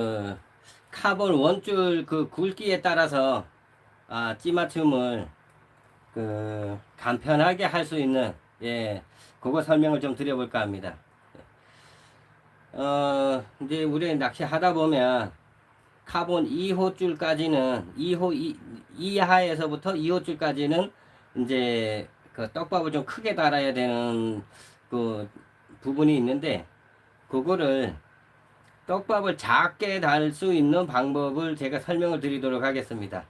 어, 카본 원줄 그 굵기에 따라서 아, 찌맞춤을 그 간편하게 할 수 있는 예 그거 설명을 좀 드려볼까 합니다. 어 이제 우리 낚시 하다 보면 카본 2호 줄까지는 2호 이, 이하에서부터 2호 줄까지는 이제 그 떡밥을 좀 크게 달아야 되는 그 부분이 있는데 그거를 떡밥을 작게 달 수 있는 방법을 제가 설명을 드리도록 하겠습니다.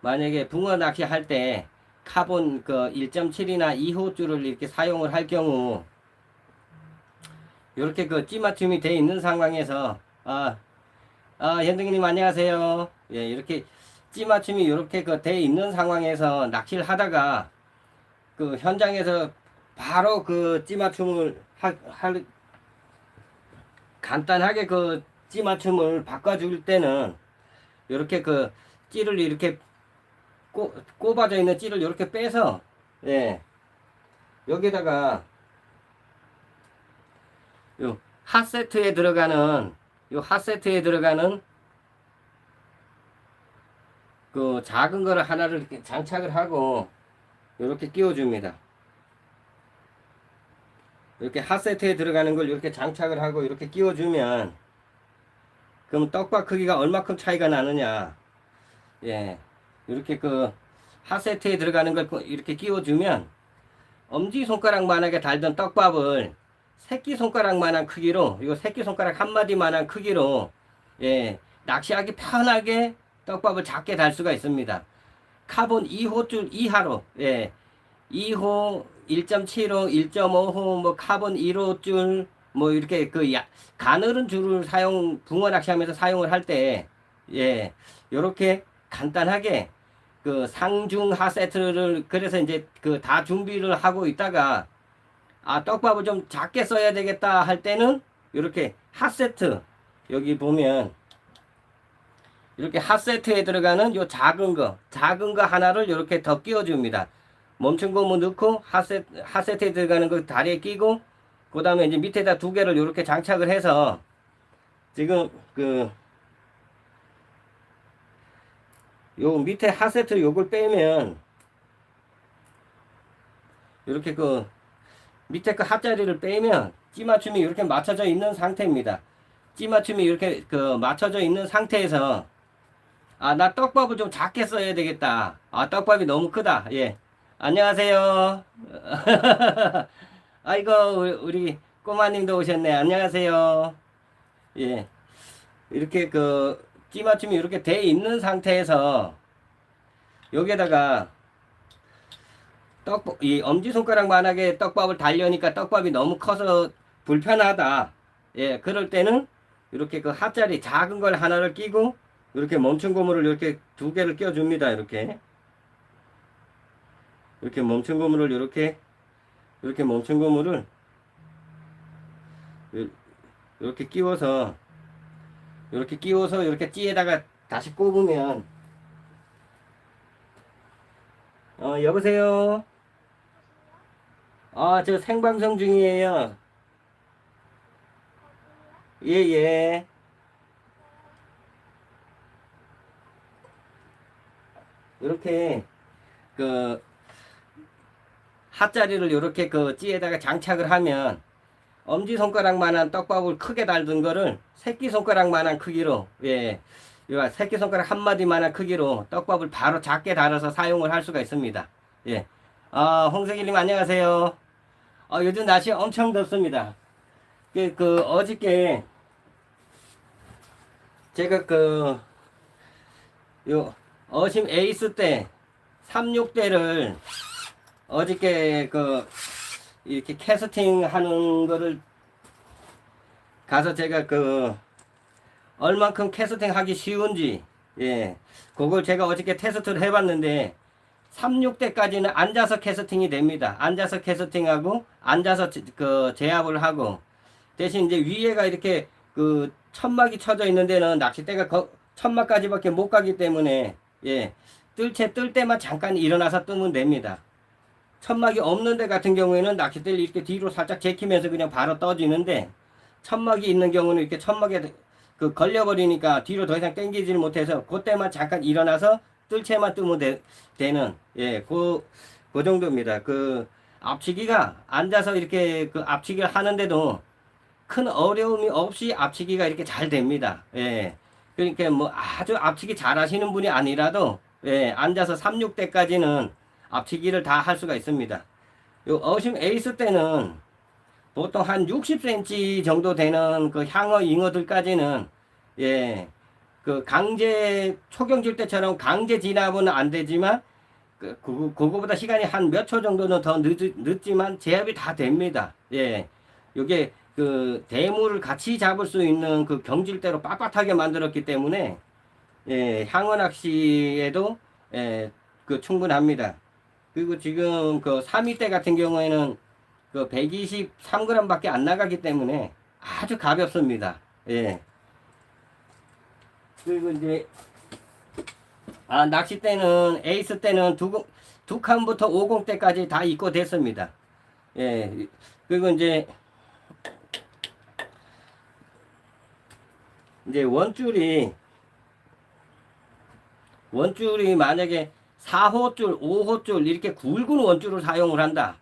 만약에 붕어 낚시 할 때 카본 그 1.7이나 2호 줄을 이렇게 사용을 할 경우 이렇게 그 찌맞춤이 돼 있는 상황에서 아, 아 현등님 안녕하세요. 예, 이렇게 찌맞춤이 이렇게 그 돼 있는 상황에서 낚시를 하다가 그 현장에서 바로 그 찌맞춤을 하, 할 간단하게 그 찌맞춤을 바꿔줄 때는 이렇게 그 찌를 이렇게 꼬, 꼽아져 있는 찌를 이렇게 빼서 예 여기다가 요 핫세트에 들어가는 요 핫세트에 들어가는 그 작은 거를 하나를 이렇게 장착을 하고 이렇게 끼워줍니다. 이렇게 핫세트에 들어가는 걸 이렇게 장착을 하고 이렇게 끼워주면 그럼 떡밥 크기가 얼마큼 차이가 나느냐. 예. 이렇게 그 핫세트에 들어가는 걸 이렇게 끼워주면 엄지손가락만하게 달던 떡밥을 새끼손가락만한 크기로 이거 새끼손가락 한 마디만한 크기로 예 낚시하기 편하게 떡밥을 작게 달 수가 있습니다. 카본 2호 줄 이하로 예 2호 1.75, 1.5호, 뭐 카본 1호 줄, 뭐 이렇게 그 야, 가늘은 줄을 사용 붕어 낚시하면서 사용을 할 때, 예, 요렇게 간단하게 그 상중 하 세트를 그래서 이제 그 다 준비를 하고 있다가 아 떡밥을 좀 작게 써야 되겠다 할 때는 이렇게 하 세트 여기 보면 이렇게 하 세트에 들어가는 요 작은 거 작은 거 하나를 이렇게 더 끼워 줍니다. 멈춘 고무 넣고 하세, 하세트에 들어가는 거 다리에 끼고 그 다음에 이제 밑에다 두 개를 이렇게 장착을 해서 지금 그 요 밑에 하세트 요걸 빼면 이렇게 그 밑에 그 하자리를 빼면 찌맞춤이 이렇게 맞춰져 있는 상태입니다. 찌맞춤이 이렇게 그 맞춰져 있는 상태에서 아 나 떡밥을 좀 작게 써야 되겠다. 아 떡밥이 너무 크다. 예. 안녕하세요. 아이고 우리 꼬마님도 오셨네. 안녕하세요. 예. 이렇게 그 찌맞춤이 이렇게 돼 있는 상태에서 여기에다가 떡, 이 엄지손가락만하게 떡밥을 달려니까 떡밥이 너무 커서 불편하다. 예, 그럴 때는 이렇게 그 하자리 작은 걸 하나를 끼고 이렇게 멈춘 고무를 이렇게 두 개를 껴줍니다. 이렇게. 이렇게 멈춘 고무를 이렇게 이렇게 멈춘 고무를 이렇게 끼워서 이렇게 끼워서 이렇게 찌에다가 다시 꼽으면 어 여보세요? 아 저 생방송 중이에요. 예예. 이렇게 그 핫자리를 이렇게 그 찌에다가 장착을 하면 엄지손가락만한 떡밥을 크게 달던 거를 새끼손가락만한 크기로 예 새끼손가락 한 마디만한 크기로 떡밥을 바로 작게 달아서 사용을 할 수가 있습니다. 예. 아, 홍석일님 안녕하세요. 아, 요즘 날씨 엄청 덥습니다. 그, 그 어저께 제가 그 요 어심 에이스 때 36대를 어저께 그 이렇게 캐스팅 하는 거를 가서 제가 그 얼만큼 캐스팅 하기 쉬운지 예. 그걸 제가 어저께 테스트를 해봤는데 36대까지는 앉아서 캐스팅이 됩니다. 앉아서 캐스팅하고 앉아서 제- 그 제압을 하고. 대신 이제 위에가 이렇게 그 천막이 쳐져 있는 데는 낚싯대가 거, 천막까지밖에 못 가기 때문에 예. 뜰채 뜰 때만 잠깐 일어나서 뜨면 됩니다 천막이 없는 데 같은 경우에는 낚싯대를 이렇게 뒤로 살짝 제키면서 그냥 바로 떠지는데 천막이 있는 경우는 이렇게 천막에 그 걸려버리니까 뒤로 더 이상 당기지를 못해서 그때만 잠깐 일어나서 뜰채만 뜨면 되, 되는 예, 그, 그 정도입니다. 그 앞치기가 앉아서 이렇게 그 앞치기를 하는데도 큰 어려움이 없이 앞치기가 이렇게 잘 됩니다. 예. 그러니까 뭐 아주 앞치기 잘 하시는 분이 아니라도 예, 앉아서 3, 6대까지는 앞치기를 다 할 수가 있습니다. 요 어심 에이스 때는 보통 한 60cm 정도 되는 그 향어 잉어들까지는 예, 그 강제 초경질 때처럼 강제 진압은 안 되지만 그, 그 그거보다 시간이 한 몇 초 정도는 더 늦, 늦지만 제압이 다 됩니다. 예, 요게 그 대물을 같이 잡을 수 있는 그 경질대로 빳빳하게 만들었기 때문에 예, 향어 낚시에도 예, 그 충분합니다. 그리고 지금 그 3위대 같은 경우에는 그 123g밖에 안 나가기 때문에 아주 가볍습니다. 예. 그리고 이제 아 낚시 때는 에이스 때는 두, 두 칸부터 50대까지 다 입고 됐습니다. 예. 그리고 이제 이제 원줄이 원줄이 만약에 4호줄, 5호줄 이렇게 굵은 원줄을 사용을 한다.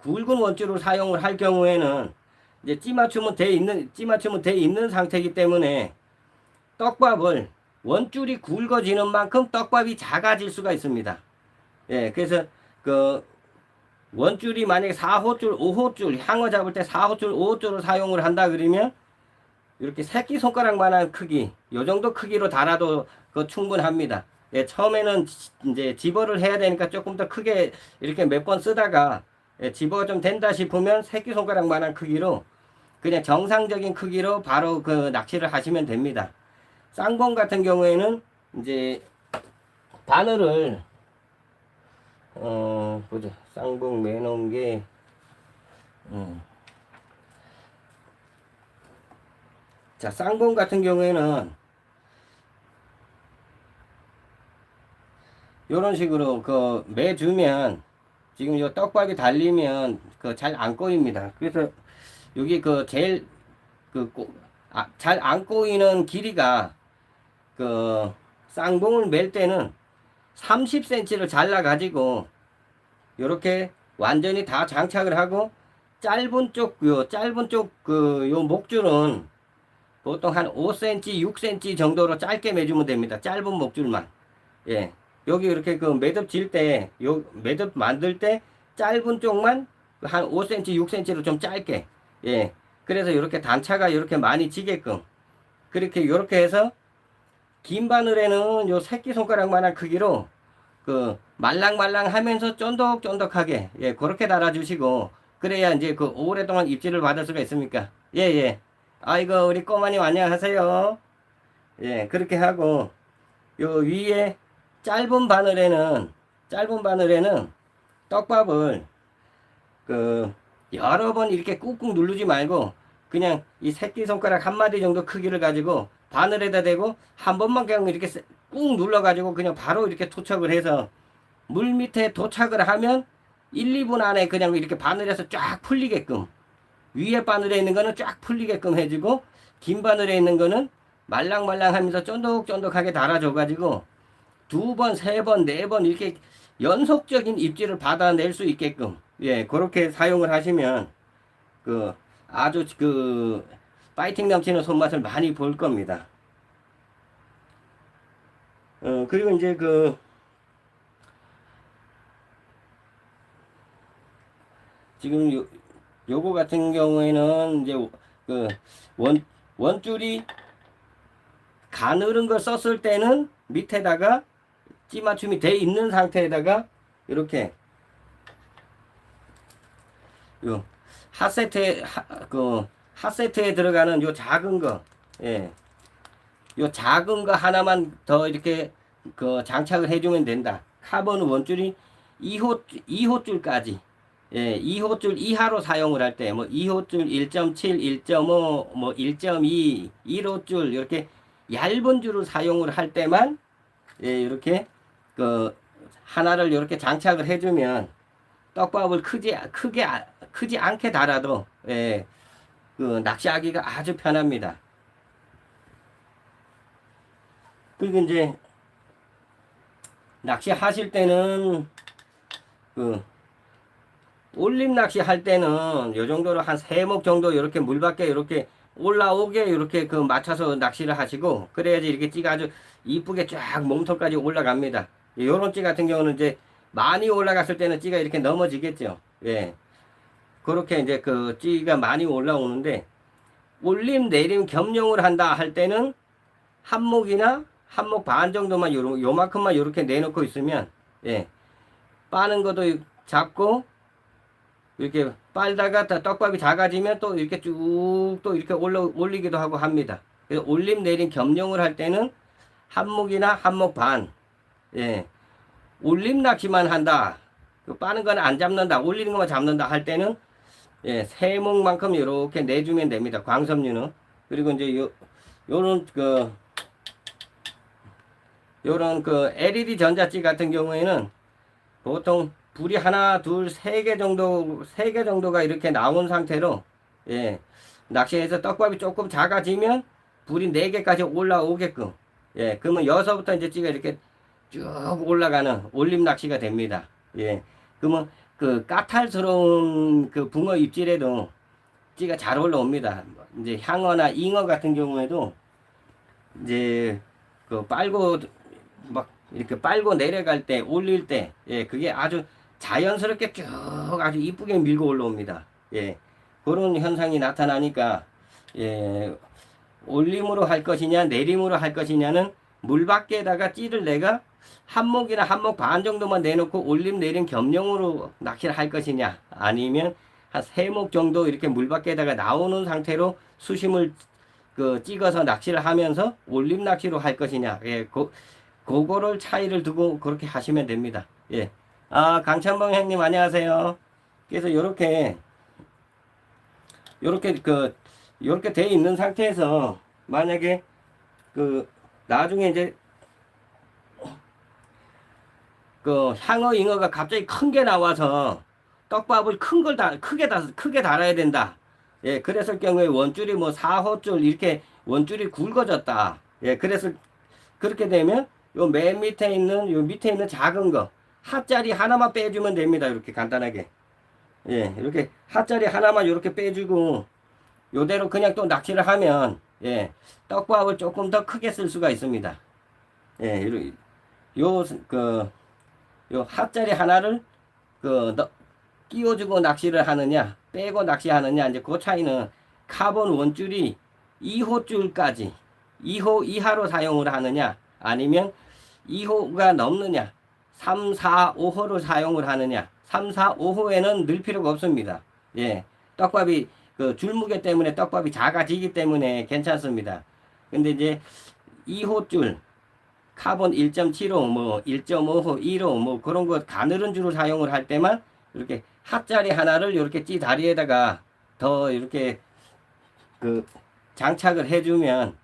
굵은 원줄을 사용을 할 경우에는 이제 찌맞춤은 돼 있는 찌맞춤은 돼 있는 상태이기 때문에 떡밥을 원줄이 굵어지는 만큼 떡밥이 작아질 수가 있습니다. 예, 그래서 그 원줄이 만약에 4호줄, 5호줄 향어 잡을 때 4호줄, 5호줄을 사용을 한다 그러면 이렇게 새끼 손가락만한 크기, 요 정도 크기로 달아도 그 충분합니다. 예, 처음에는 지- 이제 집어를 해야 되니까 조금 더 크게 이렇게 몇 번 쓰다가 예, 집어가 좀 된다 싶으면 새끼 손가락만한 크기로 그냥 정상적인 크기로 바로 그 낚시를 하시면 됩니다. 쌍봉 같은 경우에는 이제 바늘을 어 보자 쌍봉 매놓은 게 음. 자 쌍봉 같은 경우에는 요런 식으로 그 매주면 지금 요 떡밥이 달리면 그 잘 안 꼬입니다. 그래서 여기 그 제일 그잘 안 꼬이는 길이가 그 쌍봉을 멜 때는 30cm를 잘라 가지고 요렇게 완전히 다 장착을 하고 짧은 쪽 요 짧은 쪽 그 요 목줄은 보통 한 5cm, 6cm 정도로 짧게 매주면 됩니다. 짧은 목줄만. 예. 여기 이렇게 그 매듭 질 때, 요 매듭 만들 때 짧은 쪽만 한 5cm, 6cm로 좀 짧게. 예. 그래서 이렇게 단차가 이렇게 많이 지게끔. 그렇게 이렇게 해서 긴 바늘에는 요 새끼 손가락만한 크기로 그 말랑말랑 하면서 쫀득쫀득하게 예, 그렇게 달아주시고 그래야 이제 그 오랫동안 입질을 받을 수가 있습니까? 예, 예. 아이고, 우리 꼬마님 안녕하세요. 예, 그렇게 하고 요 위에 짧은 바늘에는 짧은 바늘에는 떡밥을 그 여러 번 이렇게 꾹꾹 누르지 말고 그냥 이 새끼 손가락 한 마디 정도 크기를 가지고 바늘에다 대고 한 번만 그냥 이렇게 세- 꾹 눌러 가지고 그냥 바로 이렇게 토착을 해서 물 밑에 도착을 하면 1, 2분 안에 그냥 이렇게 바늘에서 쫙 풀리게끔 위에 바늘에 있는 거는 쫙 풀리게끔 해주고 긴 바늘에 있는 거는 말랑말랑 하면서 쫀득쫀득하게 달아줘 가지고 두 번, 세 번, 네 번 이렇게 연속적인 입질을 받아낼 수 있게끔 예 그렇게 사용을 하시면 그 아주 그 파이팅 넘치는 손맛을 많이 볼 겁니다. 어 그리고 이제 그 지금 요 요거 같은 경우에는 이제 그 원 원줄이 가늘은 걸 썼을 때는 밑에다가 찌맞춤이 돼 있는 상태에다가 이렇게 요 핫세트에 하, 그 핫세트에 들어가는 요 작은 거 예. 요 작은 거 하나만 더 이렇게 그 장착을 해주면 된다. 카본 원줄이 2호 2호 줄까지 예, 2호 줄 이하로 사용을 할 때 뭐 2호 줄 1.7, 1.5, 뭐 1.2, 1호 줄 이렇게 얇은 줄을 사용을 할 때만 예, 이렇게 그 하나를 이렇게 장착을 해주면 떡밥을 크지 크게 아- 크지 않게 달아도 예, 그 낚시하기가 아주 편합니다. 그리고 이제 낚시 하실 때는 그 올림 낚시 할 때는 요 정도로 한 세 목 정도 이렇게 물 밖에 이렇게 올라오게 이렇게 그 맞춰서 낚시를 하시고 그래야지 이렇게 찌가 아주 이쁘게 쫙 몸통까지 올라갑니다. 요런 찌 같은 경우는 이제 많이 올라갔을 때는 찌가 이렇게 넘어지겠죠. 예. 그렇게 이제 그 찌가 많이 올라오는데 올림 내림 겸용을 한다 할 때는 한목이나 한목 반 정도만 요런 요만큼만 요렇게 내놓고 있으면 예. 빠는 것도 잡고 이렇게 빨다가 다 떡밥이 작아지면 또 이렇게 쭉 또 이렇게 올라 올리기도 하고 합니다. 그래서 올림 내림 겸용을 할 때는 한목이나 한목 반 예. 올림 낚시만 한다. 그 빠는 거는 안 잡는다. 올리는 것만 잡는다 할 때는 예, 세목만큼 이렇게 내주면 됩니다. 광섬유는. 그리고 이제 요 요런 그 요런 그 LED 전자찌 같은 경우에는 보통 불이 하나, 둘, 세 개 정도, 세 개 정도가 이렇게 나온 상태로, 예, 낚시해서 떡밥이 조금 작아지면 불이 네 개까지 올라오게끔, 예, 그러면 여기서부터 이제 찌가 이렇게 쭉 올라가는 올림 낚시가 됩니다. 예, 그러면 그 까탈스러운 그 붕어 입질에도 찌가 잘 올라옵니다. 이제 향어나 잉어 같은 경우에도 이제 그 빨고 막 이렇게 빨고 내려갈 때 올릴 때 예, 그게 아주 자연스럽게 쭉 아주 이쁘게 밀고 올라옵니다. 예. 그런 현상이 나타나니까 예. 올림으로 할 것이냐 내림으로 할 것이냐는 물 밖에다가 찌를 내가 한목이나 한목 반 정도만 내놓고 올림 내림 겸용으로 낚시를 할 것이냐 아니면 한 세 목 정도 이렇게 물 밖에다가 나오는 상태로 수심을 그 찍어서 낚시를 하면서 올림 낚시로 할 것이냐 예, 그, 그거를 차이를 두고 그렇게 하시면 됩니다. 예. 아, 강찬봉 형님 안녕하세요. 그래서 요렇게 요렇게 그 요렇게 돼 있는 상태에서 만약에 그 나중에 이제 그 향어 잉어가 갑자기 큰 게 나와서 떡밥을 큰 걸 다 크게 다 크게 달아야 된다. 예, 그랬을 경우에 원줄이 뭐 4호줄 이렇게 원줄이 굵어졌다. 예, 그래서 그렇게 되면 요 맨 밑에 있는 요 밑에 있는 작은 거 하짜리 하나만 빼주면 됩니다. 이렇게 간단하게. 예, 이렇게 하짜리 하나만 이렇게 빼주고 요대로 그냥 또 낚시를 하면 예, 떡밥을 조금 더 크게 쓸 수가 있습니다. 예, 요, 그, 요 하짜리 하나를 그, 너, 끼워주고 낚시를 하느냐, 빼고 낚시하느냐, 이제 그 차이는 카본 원줄이 2호 줄까지, 2호 이하로 사용을 하느냐, 아니면 2호가 넘느냐, 3, 4, 5호를 사용을 하느냐, 3, 4, 5호에는 넣을 필요가 없습니다. 예. 떡밥이, 그 줄무게 때문에 떡밥이 작아지기 때문에 괜찮습니다. 근데 이제 2호 줄, 카본 1.75, 뭐 1.5호, 1호, 뭐 그런 거 가늘은 줄을 사용을 할 때만 이렇게 핫자리 하나를 이렇게 찌 다리에다가 더 이렇게 그 장착을 해주면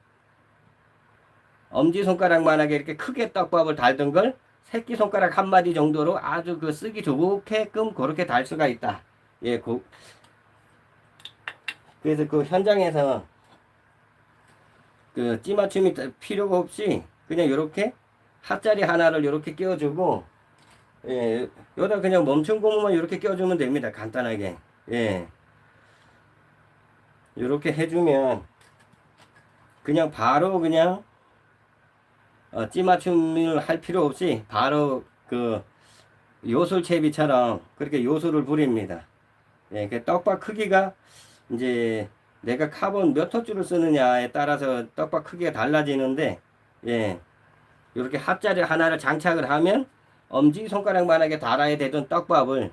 엄지손가락만하게 이렇게 크게 떡밥을 달던 걸 새끼손가락 한 마디 정도로 아주 그 쓰기 좋게끔 그렇게 달 수가 있다. 예, 그, 그래서 그 현장에서 그 찌맞춤이 필요가 없이 그냥 이렇게 핫자리 하나를 이렇게 끼워주고 예, 여기다 그냥 멈춘 고무만 이렇게 껴주면 됩니다. 간단하게. 예. 이렇게 해주면 그냥 바로 그냥 어, 찌맞춤을 할 필요 없이 바로 그 요술채비처럼 그렇게 요술을 부립니다. 예, 그 떡밥 크기가 이제 내가 카본 몇 호줄을 쓰느냐에 따라서 떡밥 크기가 달라지는데 예, 이렇게 핫자리 하나를 장착을 하면 엄지 손가락만하게 달아야 되던 떡밥을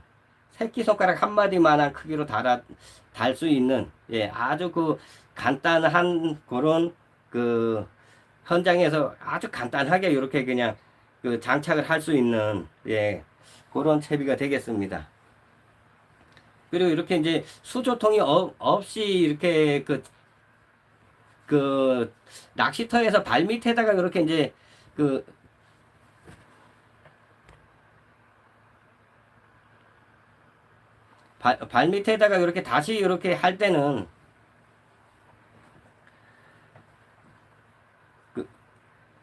새끼 손가락 한 마디만한 크기로 달아 달 수 있는 예, 아주 그 간단한 그런 그 현장에서 아주 간단하게 이렇게 그냥 그 장착을 할 수 있는 예 그런 채비가 되겠습니다. 그리고 이렇게 이제 수조통이 어, 없이 이렇게 그, 그 낚시터에서 발 밑에다가 이렇게 이제 그 발, 발 밑에다가 이렇게 다시 이렇게 할 때는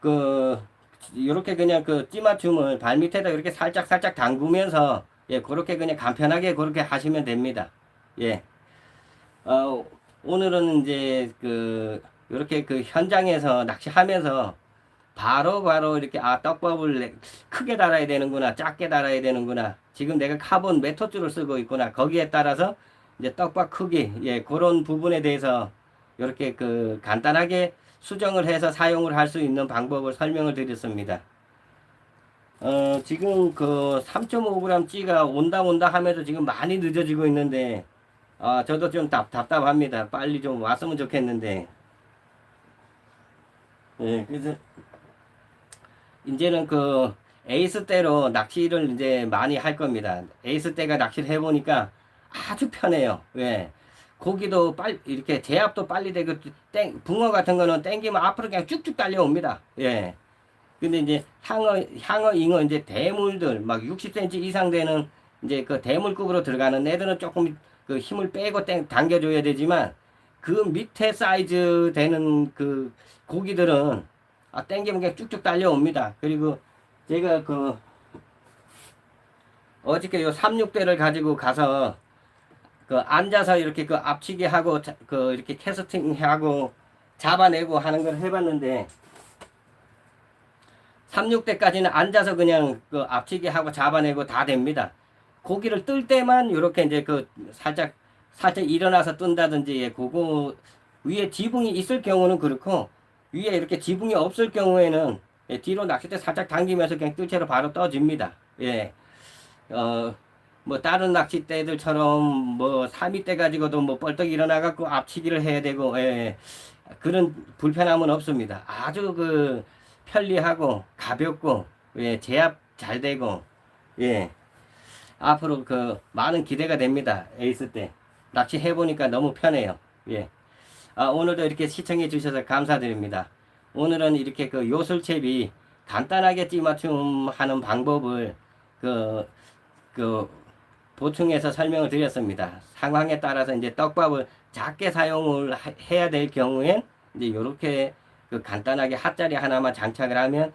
그 이렇게 그냥 그 찌맞춤을 발 밑에다 이렇게 살짝 살짝 담그면서 예 그렇게 그냥 간편하게 그렇게 하시면 됩니다. 예. 어 오늘은 이제 그 이렇게 그 현장에서 낚시하면서 바로 바로 이렇게 아 떡밥을 내- 크게 달아야 되는구나 작게 달아야 되는구나 지금 내가 카본 메토줄을 쓰고 있구나 거기에 따라서 이제 떡밥 크기 예 그런 부분에 대해서 이렇게 그 간단하게 수정을 해서 사용을 할 수 있는 방법을 설명을 드렸습니다. 어 지금 그 3.5g 찌가 온다 온다 하면서 지금 많이 늦어지고 있는데 아 저도 좀 답, 답답합니다. 빨리 좀 왔으면 좋겠는데 예 그래서 이제는 그 에이스 때로 낚시를 이제 많이 할 겁니다. 에이스 때가 낚시를 해보니까 아주 편해요. 왜? 고기도 빨리 이렇게 제압도 빨리 되고 땡 붕어 같은 거는 땡기면 앞으로 그냥 쭉쭉 달려옵니다. 예. 근데 이제 향어 향어 잉어 이제 대물들 막 60cm 이상 되는 이제 그 대물급으로 들어가는 애들은 조금 그 힘을 빼고 땡 당겨줘야 되지만 그 밑에 사이즈 되는 그 고기들은 아 땡기면 그냥 쭉쭉 달려옵니다. 그리고 제가 그 어저께 요 36대를 가지고 가서 그 앉아서 이렇게 그 앞치기 하고 자- 그 이렇게 캐스팅 하고 잡아내고 하는 걸 해봤는데 36대까지는 앉아서 그냥 그 앞치기 하고 잡아내고 다 됩니다. 고기를 뜰 때만 이렇게 이제 그 살짝 살짝 일어나서 뜬다든지 예, 그거 위에 지붕이 있을 경우는 그렇고 위에 이렇게 지붕이 없을 경우에는 예, 뒤로 낚싯대 살짝 당기면서 그냥 뜰 채로 바로 떠집니다. 예. 어, 뭐 다른 낚싯대들처럼 뭐 3위대 가지고도 뭐 뻘떡 일어나갖고 앞치기를 해야 되고 예. 그런 불편함은 없습니다. 아주 그 편리하고 가볍고 예, 제압 잘 되고 예. 앞으로 그 많은 기대가 됩니다. 에이스 때 낚시 해보니까 너무 편해요. 예. 아, 오늘도 이렇게 시청해 주셔서 감사드립니다. 오늘은 이렇게 그 요술채비 간단하게 찌맞춤 하는 방법을 그, 그, 보충해서 설명을 드렸습니다. 상황에 따라서 이제 떡밥을 작게 사용을 하- 해야 될 경우엔 이제 요렇게 그 간단하게 핫자리 하나만 장착을 하면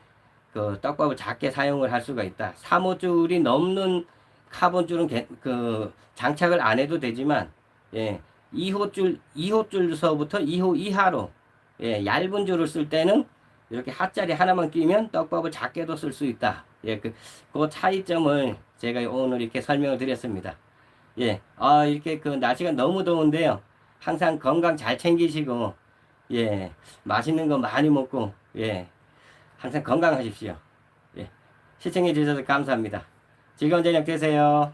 그 떡밥을 작게 사용을 할 수가 있다. 3호줄이 넘는 카본줄은 개- 그 장착을 안 해도 되지만 예, 2호 줄 2호 줄서부터 2호 이하로 예, 얇은 줄을 쓸 때는 이렇게 핫자리 하나만 끼면 떡밥을 작게도 쓸 수 있다. 예, 그, 그 차이점을 제가 오늘 이렇게 설명을 드렸습니다. 예, 아, 이렇게 그 날씨가 너무 더운데요. 항상 건강 잘 챙기시고, 예, 맛있는 거 많이 먹고, 예, 항상 건강하십시오. 예, 시청해 주셔서 감사합니다. 즐거운 저녁 되세요.